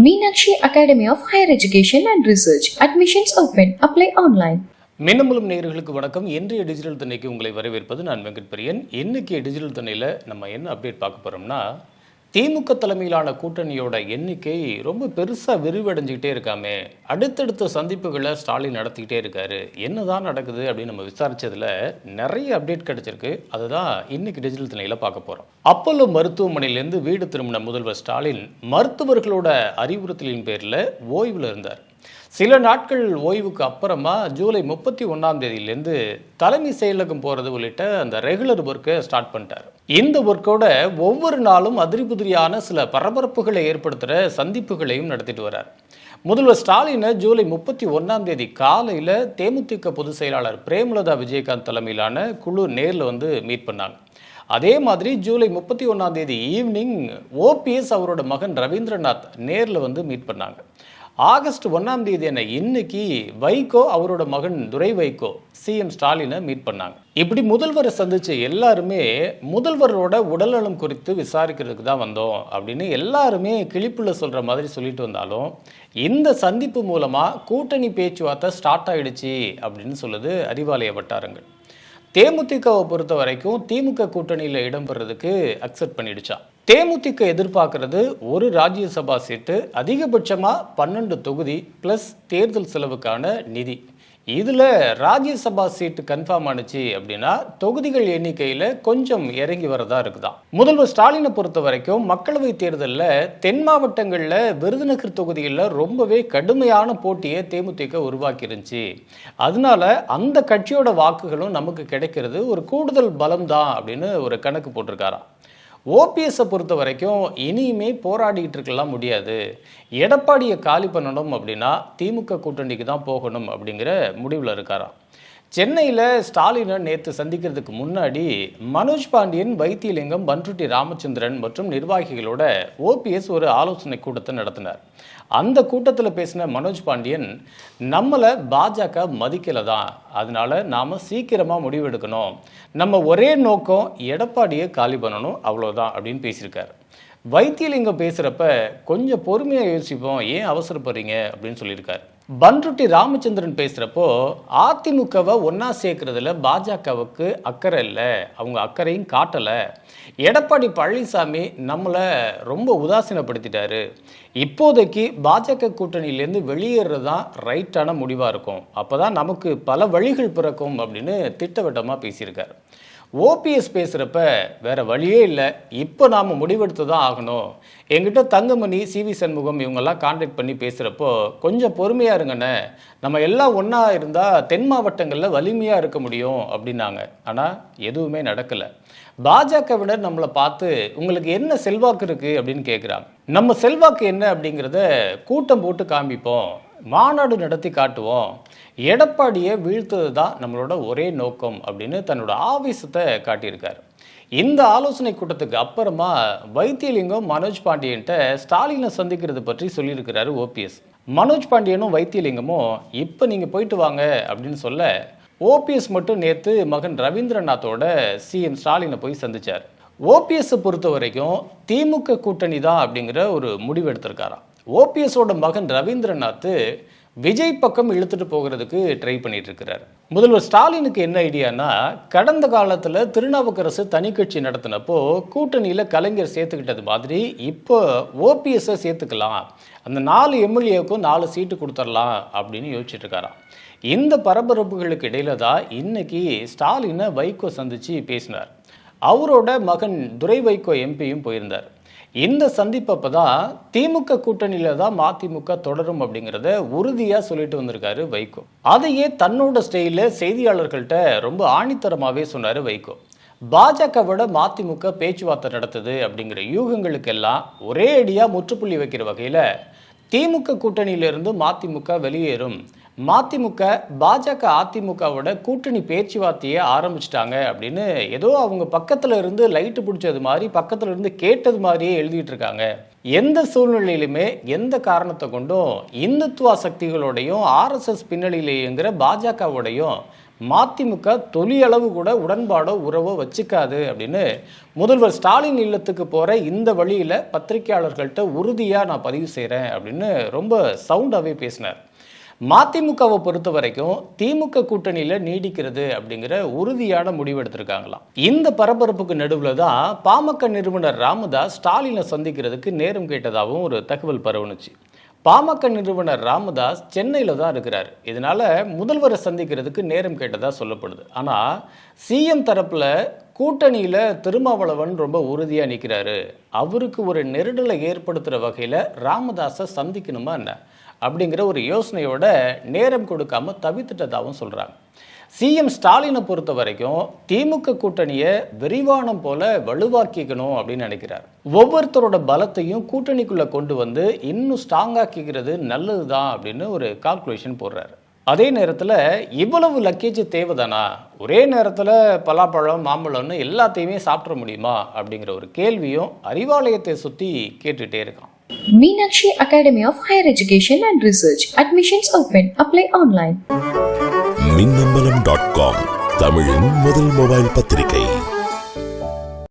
Meenakshi academy of higher education and research admissions open apply online Minnambalam நேயர்களுக்கு வணக்கம். இன்றைய digital தன்னைக்கு உங்களை வரவேற்பது நான் வெங்கட் பிரியன் இன்னைக்கு டிஜிட்டல் தன்னையில் நம்ம என்ன அப்டேட் பார்க்க போகிறோம்னா திமுக தலைமையிலான கூட்டணியோட எண்ணிக்கை ரொம்ப பெருசாக விரிவடைஞ்சிக்கிட்டே இருக்காமே. அடுத்தடுத்த சந்திப்புகளை ஸ்டாலின் நடத்திக்கிட்டே இருக்காரு. என்னதான் நடக்குது அப்படின்னு நம்ம விசாரித்ததில் நிறைய அப்டேட் கிடைச்சிருக்கு. அதுதான் இன்னைக்கு டிஜிட்டல் திணையில் பார்க்க போகிறோம் அப்போலோ மருத்துவமனையிலேருந்து வீடு திரும்பின முதல்வர் ஸ்டாலின் மருத்துவர்களோட அறிவுறுத்தலின் பேரில் ஓய்வில் இருந்தார். சில நாட்கள் ஓய்வுக்கு அப்புறமா ஜூலை முப்பத்தி ஒன்றாம் தேதியிலேருந்து தலைமை செயலகம் போகிறது உள்ளிட்ட அந்த ரெகுலர் ஒர்க்கை ஸ்டார்ட் பண்ணிட்டார். இந்த ஒர்க்கோட ஒவ்வொரு நாளும் அதிரிபுதிரியான சில பரபரப்புகளை ஏற்படுத்துகிற சந்திப்புகளையும் நடத்திட்டு வர்றார். முதல்வர் ஸ்டாலினை ஜூலை முப்பத்தி ஒன்றாம் தேதி காலையில் தேமுதிக பொதுச் செயலாளர் பிரேமலதா விஜயகாந்த் தலைமையிலான குழு நேரில் வந்து மீட் பண்ணாங்க. அதே மாதிரி ஜூலை முப்பத்தி ஒன்றாம் தேதி ஈவினிங் ஓபிஎஸ் அவரோட மகன் ரவீந்திரநாத் நேரில் வந்து மீட் பண்ணாங்க. ஆகஸ்ட் ஒன்றாம் தேதி என்ன இன்னைக்கு வைகோ அவரோட மகன் துரை வைகோ சிஎம் ஸ்டாலினை மீட் பண்ணாங்க. இப்படி முதல்வரை சந்திச்ச எல்லாருமே முதல்வரோட உடல்நலம் குறித்து விசாரிக்கிறதுக்கு தான் வந்தோம் அப்படின்னு எல்லாருமே கிளிப்புள்ள சொல்ற மாதிரி சொல்லிட்டு வந்தாலும் இந்த சந்திப்பு மூலமா கூட்டணி பேச்சுவார்த்தை ஸ்டார்ட் ஆயிடுச்சு அப்படின்னு சொல்லுது அறிவாலய வட்டாரங்கள். தேமுதிகவை பொறுத்த வரைக்கும் திமுக கூட்டணியில் இடம்பெறதுக்கு அக்செப்ட் பண்ணிடுச்சா. தேமுதிக எதிர்பார்க்கறது ஒரு ராஜ்யசபா சீட்டு அதிகபட்சமாக பன்னெண்டு தொகுதி ப்ளஸ் தேர்தல் செலவுக்கான நிதி. இதில் ராஜ்யசபா சீட்டு கன்ஃபார்ம் ஆனுச்சு அப்படின்னா தொகுதிகள் எண்ணிக்கையில் கொஞ்சம் இறங்கி வரதா இருக்குதான் முதல்வர் ஸ்டாலினை பொறுத்த வரைக்கும் மக்களவை தேர்தலில் தென் மாவட்டங்களில் விருதுநகர் தொகுதியில் ரொம்பவே கடுமையான போட்டியை தேமுதிக உருவாக்கி இருந்துச்சு அதனால அந்த கட்சியோட வாக்குகளும் நமக்கு கிடைக்கிறது ஒரு கூடுதல் பலம் தான் அப்படின்னு ஒரு கணக்கு போட்டிருக்காராம். ஓபிஎஸ்ஸை பொறுத்த வரைக்கும் இனியுமே போராடிக்கிட்டு இருக்கலாம் முடியாது. எடப்பாடியை காலி பண்ணணும் அப்படின்னா திமுக கூட்டணிக்கு தான் போகணும் அப்படிங்கிற முடிவில் இருக்காராம். சென்னையில் ஸ்டாலினை நேற்று சந்திக்கிறதுக்கு முன்னாடி மனோஜ் பாண்டியன் வைத்தியலிங்கம் பன்ருட்டி ராமச்சந்திரன் மற்றும் நிர்வாகிகளோட ஓபிஎஸ் ஒரு ஆலோசனை கூட்டத்தை நடத்தினார். அந்த கூட்டத்தில் பேசின மனோஜ் பாண்டியன் நம்மளை பாஜக மதிக்கலை தான் அதனால நாம் சீக்கிரமாக முடிவெடுக்கணும். நம்ம ஒரே நோக்கம் எடப்பாடியை காலி பண்ணணும். அவ்வளோதான் அப்படின்னு பேசியிருக்காரு. வைத்தியலிங்கம் பேசுகிறப்ப கொஞ்சம் பொறுமையாக யோசிப்போம். ஏன் அவசரப்படுறீங்க? அப்படின்னு சொல்லியிருக்காரு. பன்ருட்டி ராமச்சந்திரன் பேசுகிறப்போ அதிமுகவை ஒன்றா சேர்க்கறதுல பாஜகவுக்கு அக்கறை இல்லை. அவங்க அக்கறையும் காட்டலை. எடப்பாடி பழனிசாமி நம்மளை ரொம்ப உதாசீனப்படுத்திட்டாரு. இப்போதைக்கு பாஜக கூட்டணியிலேருந்து வெளியேறது தான் ரைட்டான முடிவாக இருக்கும். அப்போ தான் நமக்கு பல வழிகள் பிறக்கும் அப்படின்னு திட்டவட்டமாக பேசியிருக்காரு. ஓபிஎஸ் பேசுகிறப்ப வேறு வழியே இல்லை. இப்போ நாம் முடிவெடுத்து தான் ஆகணும். எங்கிட்ட தங்கமணி சிவி சண்முகம் இவங்கெல்லாம் கான்டாக்ட் பண்ணி பேசுகிறப்போ கொஞ்சம் பொறுமையாக இருங்கண்ணே. நம்ம எல்லாம் ஒன்றா இருந்தால் தென் மாவட்டங்களில் வலிமையாக இருக்க முடியும் அப்படின்னாங்க. ஆனால் எதுவுமே நடக்கலை. பாஜகவினர் நம்மளை பார்த்து உங்களுக்கு என்ன செல்வாக்கு இருக்குது அப்படின்னு கேட்குறாங்க நம்ம செல்வாக்கு என்ன அப்படிங்கிறத கூட்டம் போட்டு காமிப்போம். மாநாடு நடத்தி காட்டுவோம். எடப்பாடியை வீழ்த்தது தான் நம்மளோட ஒரே நோக்கம் அப்படின்னு தன்னோட ஆவேசத்தை காட்டியிருக்கார். இந்த ஆலோசனை கூட்டத்துக்கு அப்புறமா வைத்தியலிங்கம் மனோஜ் பாண்டியன்ட்ட ஸ்டாலினை சந்திக்கிறது பற்றி சொல்லியிருக்கிறாரு ஓபிஎஸ் மனோஜ் பாண்டியனும் வைத்தியலிங்கமும் இப்போ நீங்கள் போயிட்டு வாங்க அப்படின்னு சொல்ல ஓபிஎஸ் மட்டும் நேற்று மகன் ரவீந்திரநாத்தோட சிஎம் ஸ்டாலினை போய் சந்திச்சார். ஓபிஎஸ்ஸை பொறுத்த வரைக்கும் திமுக கூட்டணி தான் அப்படிங்கிற ஒரு முடிவு எடுத்திருக்காராம். ஓபிஎஸோட மகன் ரவீந்திரநாத் விஜய் பக்கம் இழுத்துட்டு போகிறதுக்கு ட்ரை பண்ணிட்டு இருக்கிறார் முதல்வர் ஸ்டாலினுக்கு என்ன ஐடியானா கடந்த காலத்தில் திருநாவுக்கரசு தனி கட்சி நடத்தினப்போ கூட்டணியில் கலைஞர் சேர்த்துக்கிட்டது மாதிரி இப்போ ஓபிஎஸ்ஸை சேர்த்துக்கலாம். அந்த நாலு எம்எல்ஏவுக்கும் நாலு சீட்டு கொடுத்துடலாம் அப்படின்னு யோசிச்சுட்டு இருக்காராம் இந்த பரபரப்புகளுக்கு இடையில தான் இன்னைக்கு ஸ்டாலினை வைகோ சந்திச்சு பேசினார். அவரோட மகன் துரை வைகோ எம்பியும் போயிருந்தார். இந்த சந்திப்பப்ப தான் திமுக கூட்டணியில தான் மதிமுக தொடரும் அப்படிங்கிறத உறுதியாக சொல்லிட்டு வந்திருக்காரு வைகோ. அதையே தன்னோட ஸ்டைலில் செய்தியாளர்கள்ட்ட ரொம்ப ஆணித்தரமாகவே சொன்னார் வைகோ. பாஜகவோட மதிமுக பேச்சுவார்த்தை நடத்துது அப்படிங்கிற யூகங்களுக்கெல்லாம் ஒரே அடியாக முற்றுப்புள்ளி வைக்கிற வகையில் திமுக கூட்டணியிலிருந்து மதிமுக வெளியேறும். மதிமுக பாஜக அதிமுகவோட கூட்டணி பேச்சுவார்த்தையை ஆரம்பிச்சிட்டாங்க அப்படின்னு ஏதோ அவங்க பக்கத்துல இருந்து லைட்டு பிடிச்சது மாதிரி பக்கத்துல இருந்து கேட்டது மாதிரியே எழுதிட்டு இருக்காங்க. எந்த சூழ்நிலையிலுமே எந்த காரணத்தை கொண்டும் இந்துத்துவா சக்திகளோடையும் ஆர்எஸ்எஸ் பின்னணியிலேங்கிற பாஜகவோடையும் மதிமுக தொழிலளவு கூட உடன்பாடோ உறவோ வச்சுக்காது அப்படின்னு முதல்வர் ஸ்டாலின் இல்லத்துக்கு போகிற இந்த வழியில் பத்திரிகையாளர்கள்ட்ட உறுதியாக நான் பதிவு செய்கிறேன் அப்படின்னு ரொம்ப சவுண்டாகவே பேசினார். மதிமுகவை பொறுத்த வரைக்கும் திமுக கூட்டணியில் நீடிக்கிறது அப்படிங்கிற உறுதியான முடிவெடுத்திருக்காங்களாம் இந்த பரபரப்புக்கு நடுவில் தான் பாமக நிறுவனர் ராமதாஸ் ஸ்டாலினை சந்திக்கிறதுக்கு நேரம் கேட்டதாகவும் ஒரு தகவல் பரவணுச்சு பாமக நிறுவனர் ராமதாஸ் சென்னையில் தான் இருக்கிறார். இதனால முதல்வரை சந்திக்கிறதுக்கு நேரம் கேட்டதாக சொல்லப்படுது. ஆனால் சிஎம் தரப்பில் கூட்டணியில் திருமாவளவன் ரொம்ப உறுதியாக நிற்கிறாரு அவருக்கு ஒரு நெருடலை ஏற்படுத்துகிற வகையில் ராமதாஸை சந்திக்கணுமா என்ன? அப்படிங்கிற ஒரு யோசனையோட நேரம் கொடுக்காம தவித்துட்டதாகவும் சொல்கிறாங்க சிஎம் ஸ்டாலினை பொறுத்த வரைக்கும் திமுக கூட்டணியை விரிவானம் போல வலுவாக்கிக்கணும் அப்படின்னு நினைக்கிறார். ஒவ்வொருத்தரோட பலத்தையும் கூட்டணிக்குள்ளே கொண்டு வந்து இன்னும் ஸ்ட்ராங்காக்கிக்கிறது நல்லது தான் அப்படின்னு ஒரு கால்குலேஷன் போடுறாரு. அதே நேரத்தில் இவ்வளவு லக்கேஜ் தேவைதானா ஒரே நேரத்தில் பலாப்பழம் மாம்பழம்னு எல்லாத்தையுமே சாப்பிட முடியுமா அப்படிங்கிற ஒரு கேள்வியும் அறிவாலயத்தை சுற்றி கேட்டுகிட்டே இருக்கான் Meenakshi Academy of Higher Education and Research. Admissions open. Apply online. Minnambalam dot com தமிழின் முதல் மொபைல் பத்திரிகை